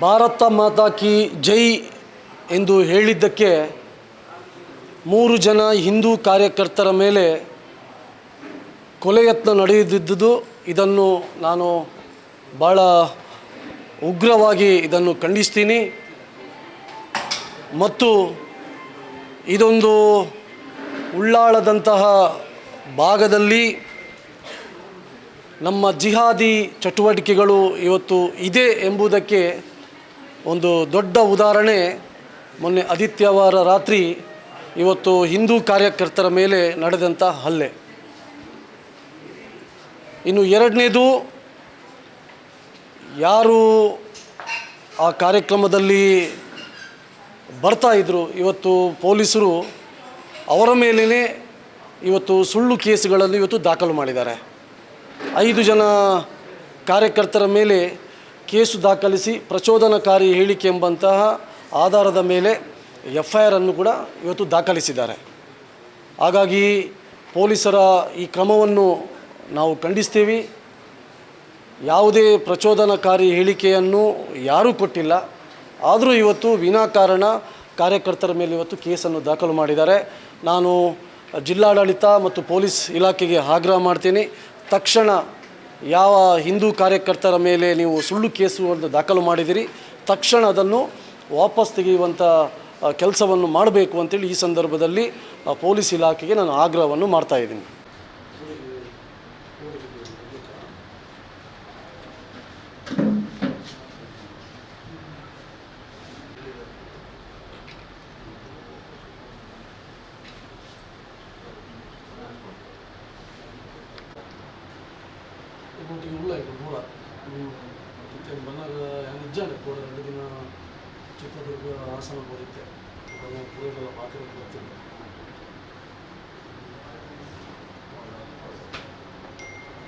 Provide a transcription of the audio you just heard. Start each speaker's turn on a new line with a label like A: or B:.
A: ಭಾರತ ಮಾತಾ ಕಿ ಜೈ ಎಂದು ಹೇಳಿದ್ದಕ್ಕೆ ಮೂರು ಜನ ಹಿಂದೂ ಕಾರ್ಯಕರ್ತರ ಮೇಲೆ ಕೊಲೆಯತ್ನ ನಡೆಯುತ್ತಿದ್ದುದು ಇದನ್ನು ನಾನು ಭಾಳ ಉಗ್ರವಾಗಿ ಇದನ್ನು ಖಂಡಿಸ್ತೀನಿ. ಮತ್ತು ಇದೊಂದು ಉಳ್ಳಾಳದಂತಹ ಭಾಗದಲ್ಲಿ ನಮ್ಮ ಜಿಹಾದಿ ಚಟುವಟಿಕೆಗಳು ಇವತ್ತು ಇದೆ ಎಂಬುದಕ್ಕೆ ಒಂದು ದೊಡ್ಡ ಉದಾಹರಣೆ ಮೊನ್ನೆ ಆದಿತ್ಯವಾರ ರಾತ್ರಿ ಇವತ್ತು ಹಿಂದೂ ಕಾರ್ಯಕರ್ತರ ಮೇಲೆ ನಡೆದಂಥ ಹಲ್ಲೆ. ಇನ್ನು ಎರಡನೇದು, ಯಾರು ಆ ಕಾರ್ಯಕ್ರಮದಲ್ಲಿ ಬರ್ತಾ ಇದ್ದರು ಇವತ್ತು ಪೊಲೀಸರು ಅವರ ಮೇಲೇ ಇವತ್ತು ಸುಳ್ಳು ಕೇಸುಗಳನ್ನು ಇವತ್ತು ದಾಖಲು ಮಾಡಿದ್ದಾರೆ. ಐದು ಜನ ಕಾರ್ಯಕರ್ತರ ಮೇಲೆ ಕೇಸು ದಾಖಲಿಸಿ ಪ್ರಚೋದನಕಾರಿ ಹೇಳಿಕೆ ಎಂಬಂತಹ ಆಧಾರದ ಮೇಲೆ ಎಫ್ ಐ ಆರನ್ನು ಕೂಡ ಇವತ್ತು ದಾಖಲಿಸಿದ್ದಾರೆ. ಹಾಗಾಗಿ ಪೊಲೀಸರ ಈ ಕ್ರಮವನ್ನು ನಾವು ಖಂಡಿಸ್ತೀವಿ. ಯಾವುದೇ ಪ್ರಚೋದನಕಾರಿ ಹೇಳಿಕೆಯನ್ನು ಯಾರೂ ಕೊಟ್ಟಿಲ್ಲ. ಆದರೂ ಇವತ್ತು ವಿನಾಕಾರಣ ಕಾರ್ಯಕರ್ತರ ಮೇಲೆ ಇವತ್ತು ಕೇಸನ್ನು ದಾಖಲು ಮಾಡಿದ್ದಾರೆ. ನಾನು ಜಿಲ್ಲಾಡಳಿತ ಮತ್ತು ಪೊಲೀಸ್ ಇಲಾಖೆಗೆ ಆಗ್ರಹ ಮಾಡ್ತೀನಿ. ತಕ್ಷಣ ಯಾವ ಹಿಂದೂ ಕಾರ್ಯಕರ್ತರ ಮೇಲೆ ನೀವು ಸುಳ್ಳು ಕೇಸು ಅಂತ ದಾಖಲು ಮಾಡಿದಿರಿ, ತಕ್ಷಣ ಅದನ್ನು ವಾಪಸ್ ತೆಗೆಯುವಂಥ ಕೆಲಸವನ್ನು ಮಾಡಬೇಕು ಅಂತೇಳಿ ಈ ಸಂದರ್ಭದಲ್ಲಿ ಪೊಲೀಸ್ ಇಲಾಖೆಗೆ ನಾನು ಆಗ್ರಹವನ್ನು ಮಾಡ್ತಾ ಇದ್ದೀನಿ ಉಳ್ಳ ಇದು ಮೂಲ ಮತ್ತೆ ಬಂದಾಗ ನಿಜಾನೆ ಕೂಡ ಎರಡು ದಿನ ಚಿತ್ರದುರ್ಗ ಹಾಸನ ಬರುತ್ತೆ ಪೂರೈಗೆಲ್ಲ ಪಾತ್ರ ಗೊತ್ತಿಲ್ಲ